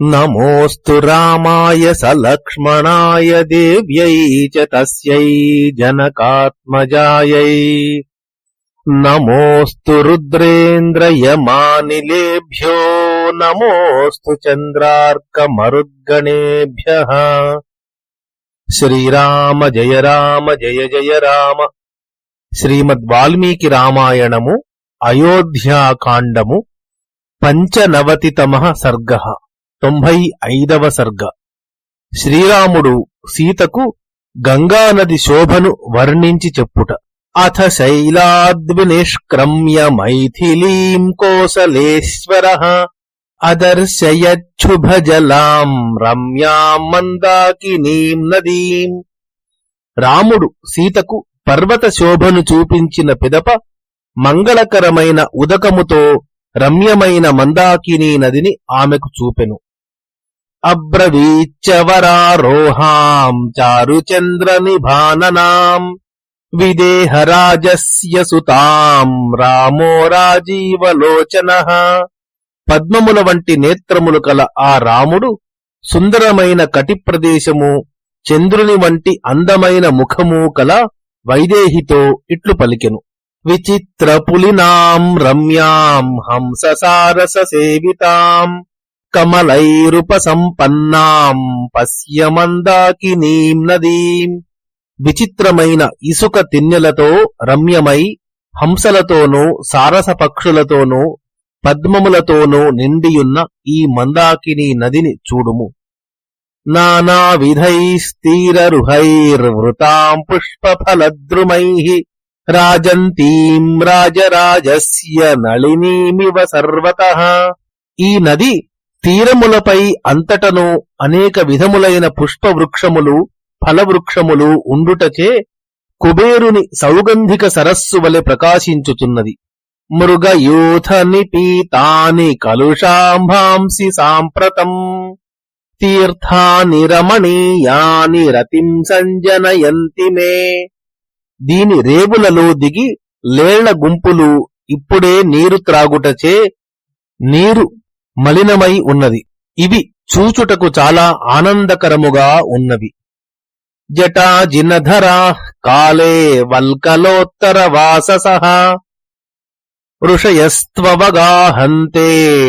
नमोऽस्तु रामाय सलक्ष्मणाय देव्यै च तस्यै जनकात्मजायै नमोऽस्तु रुद्रेन्द्रयमानिलेभ्यो नमोऽस्तु चन्द्रार्कमरुद्गणेभ्यः श्रीराम जय राम जय जय राम శ్రీమద్వాల్మీకి రామాయణము అయోధ్యాకాండము పంచనవతితమ సర్గ తొంభై ఐదవ సర్గ. శ్రీరాముడు సీతకు గంగానది శోభను వర్ణించి చెప్పుట. అథ శైలాద్వినిష్క్రమ్య మైథిలీం కోసలేశ్వర అదర్శయచ్ఛుభజలాం రమ్యాం మందాకినీం నదీం. రాముడు సీతకు పర్వత శోభను చూపించిన పిదప మంగళకరమైన ఉదకముతో రమ్యమైన మందాకినీ నదిని ఆమెకు చూపెను. అబ్రవీచ్చవరారోహాం చారుచంద్ర నిభాననాం విదేహరాజస్య సుతాం రామో రాజీవలోచన పద్మముల వంటి నేత్రములు కల ఆ రాముడు సుందరమైన కటి ప్రదేశము చంద్రుని వంటి అందమైన ముఖము కల వైదేహితో ఇట్లు పలికెను. విచిత్ర పులినాం రమ్యాం హంస సారస సేవితాం కమలైరుపసంపన్నాం పశ్యమందాకినీం నదీం. విచిత్రమైన ఇసుక తిన్నెలతో రమ్యమై హంసలతోనూ సారస పక్షులతోనూ పద్మములతోనూ నిండియున్న ఈ మందాకిని నదిని చూడుము. నానావిధైస్తీరరుహైర్వృతాం పుష్పఫలద్రుమై. రాజంతీం రాజరాజస్య నళినీమివ సర్వత. ఈ నది తీరములపై అంతటను అనేక విధములైన పుష్పవృక్షములు ఫలవృక్షములు ఉండుటచే కుబేరుని సౌగంధిక సరస్సు వలె ప్రకాశించుతున్నది మృగయూథ నిపీతాని కలుషాంభాంసి సాంప్రతం. తీర్థాని రమణీయాని రతిం సంజనయంతి మే. దీని రేవులలో దిగి లేళ్ళ గుంపులు ఇప్పుడే నీరు త్రాగుటచే నీరు మలినమై ఉన్నది. ఇవి చూచుటకు చాలా ఆనందకరముగా ఉన్నవి. జటాజినధరా కాలే వల్కలోత్తర వాసస. ఋషయస్త్వవగాహంతే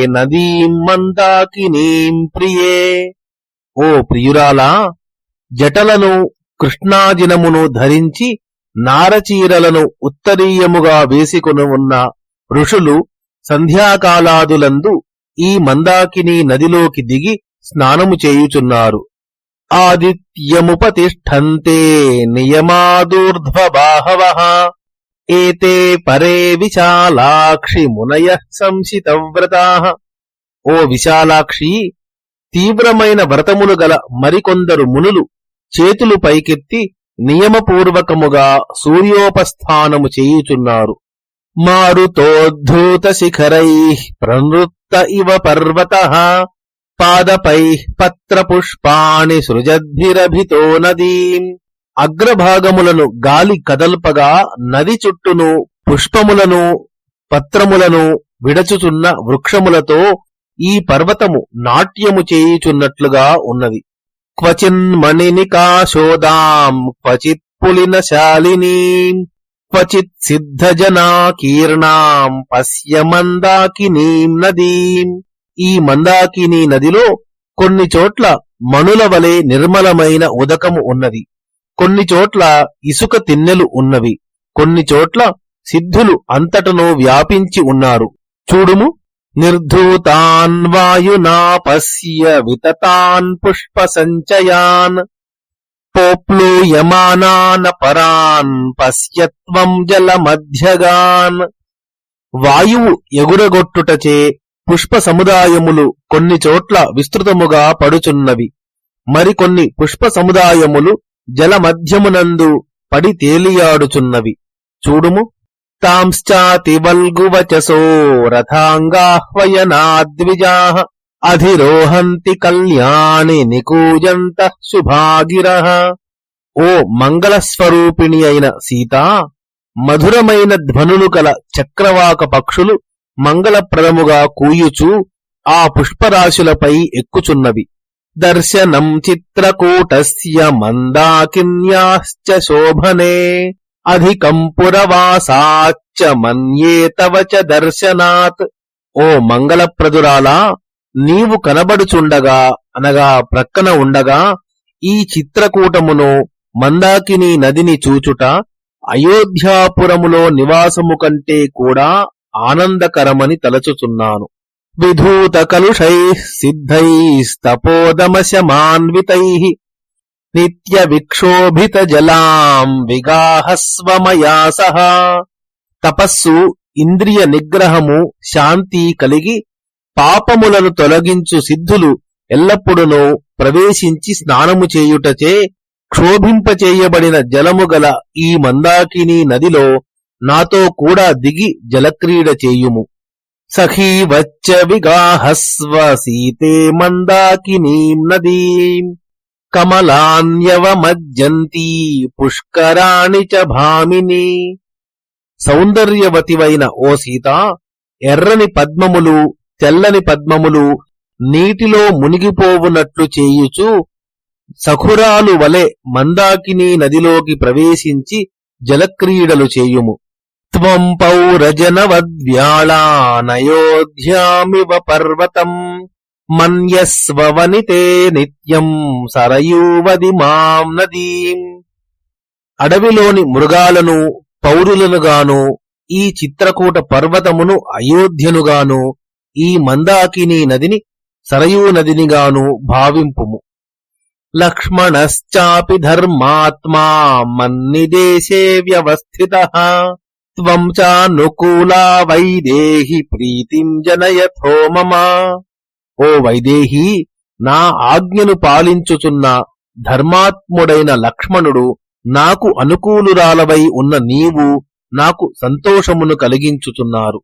నదీం మందాకినీం ప్రియే. ఓ ప్రియురాలా జటలను కృష్ణాజినమును ధరించి నారచీరలను ఉత్తరీయముగా వేసుకుని ఉన్న ఋషులు సంధ్యాకాలాదులందు ఈ మందాకిని నదిలోకి దిగి స్నానము చేయుచున్నారు. ఆదిత్యముపతిష్టంతే నియమాదూర్ధ్వబాహవ. ఏతే పరే విశాలాక్షి మునయ సంశితవ్రతా. ఓ విశాలాక్షి తీవ్రమైన వ్రతములు గల మరికొందరు మునులు చేతులు పైకెత్తి నియమపూర్వకముగా సూర్యోపస్థానము చేయుచున్నారు. మారుతోద్ధూత శిఖరై ప్రనృత్త ఇవ పర్వత పాదపై పత్రపుష్పాణి సృజద్భిరభితో నదీం అగ్రభాగములను గాలి కదల్పగా నది చుట్టూను పుష్పములను పత్రములను విడచుచున్న వృక్షములతో ఈ పర్వతము నాట్యము చేయుచున్నట్లుగా ఉన్నది. క్వచిన్మణినికాశోదాం క్వచిత్ పులిన శాలినీం. క్వచిత్ సిద్ధజనాకీర్ణాం పశ్య మందాకినీం నదీం ఈ మందాకిని నదిలో కొన్ని చోట్ల మణుల వలె నిర్మలమైన ఉదకము ఉన్నది. కొన్ని చోట్ల ఇసుక తిన్నెలు ఉన్నవి. కొన్ని చోట్ల సిద్ధులు అంతటను వ్యాపించి ఉన్నారు. చూడుము నిర్ధూతాన్ వాయునా పశ్య వితతాన్ పుష్ప సంచయాన్। పోప్లూయమానాన పరాన్ పశ్యత్వం జల మధ్యగాన్ వాయువు ఎగురగొట్టుటచే పుష్ప సముదాయములు కొన్ని చోట్ల విస్తృతముగా పడుచున్నవి. మరికొన్ని పుష్ప సముదాయములు జల మధ్యమునందు పడి తేలియాడుచున్నవి. చూడుము. తాంశ్చాతివల్గువచసో రథాంగాహ్వయనాద్విజా. అధిరోహంతి కళ్యాణి నికూజంత శుభాగిర ఓ మంగళస్వరూపిణి అయిన సీతా మధురమైన ధ్వనులు కల చక్రవాక పక్షులు మంగళప్రదముగా కూయుచు ఆ పుష్పరాశులపై ఎక్కుచున్నవి. దర్శనం చిత్రకూటస్య మందాకిన్యాశ్చ శోభనే అధికం పురవాసాచ్చ మన్యే తవ చ దర్శనాత్. ఓ మంగళప్రదురాలా నీవు కనబడుచుండగా అనగా ప్రక్కన ఉండగా ఈ చిత్రకూటమును మందాకిని నదిని చూచుట అయోధ్యాపురములో నివాసము కంటే కూడా ఆనందకరమని తలచుచున్నాను. విధూత కలుషై సిద్ధైస్తపోదమశమాన్వితై నిత్య విక్షోభిత జలాం విగాహస్వమయా సహా తపస్సు ఇంద్రియ నిగ్రహము శాంతి కలిగి పాపములను తొలగించు సిద్ధులు ఎల్లప్పుడూ ప్రవేశించి స్నానము చేయుటచే క్షోభింపచేయబడిన జలము గల ఈ మందాకిని నదిలో నాతో కూడా దిగి జలక్రీడ చేయుము. సఖీ వచ్చ విగాహస్వ సీతే మందాకినీం నదీం. కమలాన్యవమజ్జంతీ పుష్కరాణి చ భామిని. సౌందర్యవతివైన ఓ సీత ఎర్రని పద్మములు తెల్లని పద్మములు నీటిలో మునిగిపోవునట్లు చేయుచు సఖురాలు వలె మందాకిని నదిలోకి ప్రవేశించి జలక్రీడలు చేయుము. త్వం పౌరజనవద్వ్యాళానయోధ్యామివ పర్వతం మన్యస్వవనితే నిత్యం సరయూవది మాం నదీం. అడవిలోని మృగాలను పౌరులనుగాను ఈ చిత్రకూట పర్వతమును అయోధ్యనుగాను ఈ మందాకిని నదిని సరయూ నదినిగాను భావింపుము. లక్ష్మణశ్చాపి ధర్మాత్మా మన్నిదేశే వ్యవస్థిత. త్వం చానుకూలా వైదేహి ప్రీతిం జనయథో మమ. ఓ వైదేహి నా ఆజ్ఞను పాలించుచున్న ధర్మాత్ముడైన లక్ష్మణుడు నాకు అనుకూలురాలవై ఉన్న నీవు నాకు సంతోషమును కలిగించుచున్నారు.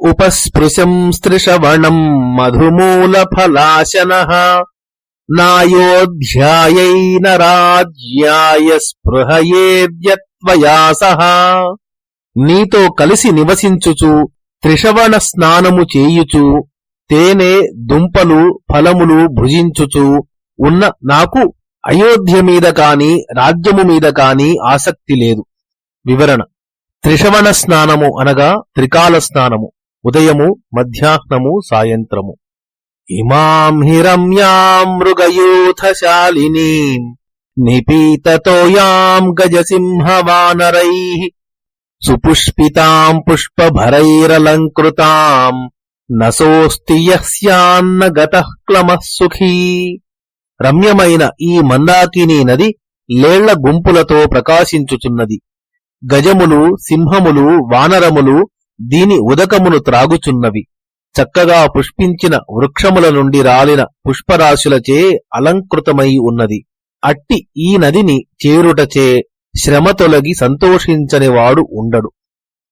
ఉపస్పృశం స్త్రిశవణం మధుమూల ఫలాశన నాయోధ్యాయైన రాజ్యాయ స్పృహయేద్యత్వయా సహ నీతో కలిసి నివసించుచు త్రిశవణ స్నానము చేయుచు తేనె దుంపలు ఫలములు భుజించుచు ఉన్న నాకు అయోధ్య మీద కాని రాజ్యము మీద కాని ఆసక్తి లేదు. వివరణ. త్రిశవణ స్నానము అనగా త్రికాల స్నానము. ఉదయము మధ్యాహ్నము సాయంత్రము. ఇమాం హిరమ్యాం మృగయూథశాలినీం నిపీతతోయాం గజసింహవానరై సుపుష్పితాం పుష్పభరైరలంకృతాం నసోస్తి యస్యాన్న గతః క్లమః సుఖీ. రమ్యమైన ఈ మందాకినీ నది లేళ్ళ గుంపులతో ప్రకాశించుచున్నది. గజములు సింహములు వానరములు దీని ఉదకమును త్రాగుచున్నవి. చక్కగా పుష్పించిన వృక్షముల నుండి రాలిన పుష్పరాశులచే అలంకృతమై ఉన్నది. అట్టి ఈ నదిని చేరుటచే శ్రమ తొలగి సంతోషించనివాడు ఉండడు.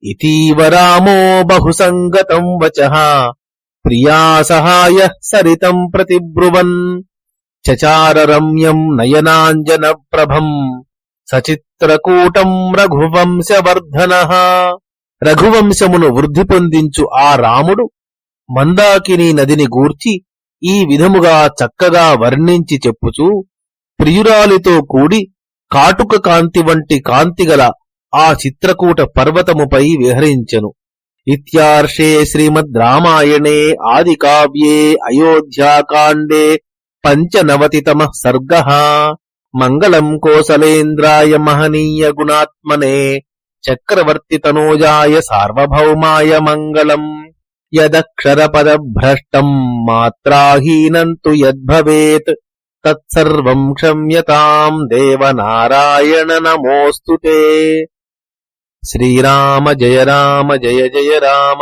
ఇతీవరామో బహుసంగతం వచ. ప్రియా సహాయ సరితం ప్రతిబ్రువన్. చచార రమ్యం నయనాంజన ప్రభం. సచిత్రకూటం రఘువంశవర్ధన. రఘువంశమును వృద్ధి పొందించు ఆ రాముడు మందాకిని నదిని గూర్చి ఈ విధముగా చక్కగా వర్ణించి చెప్పుచూ ప్రియురాలితో కూడి కాటుక కాంతి వంటి కాంతిగల ఆ చిత్రకూట పర్వతముపై విహరించెను. ఇత్యార్షే శ్రీమద్ రామాయణే ఆది కావ్యే అయోధ్యాకాండే పంచనవతితమ సర్గ. మంగళం కోసలేంద్రాయ మహనీయ గుణాత్మనే. చక్రవర్తి తనూజాయ సార్వభౌమాయ మంగళం యదక్షరపదభ్రష్టం మాత్రాహీనం తు యద్భవేత్ తత్సర్వం క్షమ్యతాం దేవనారాయణ నమోస్తుతే శ్రీరామ జయ రామ జయ జయ రామ.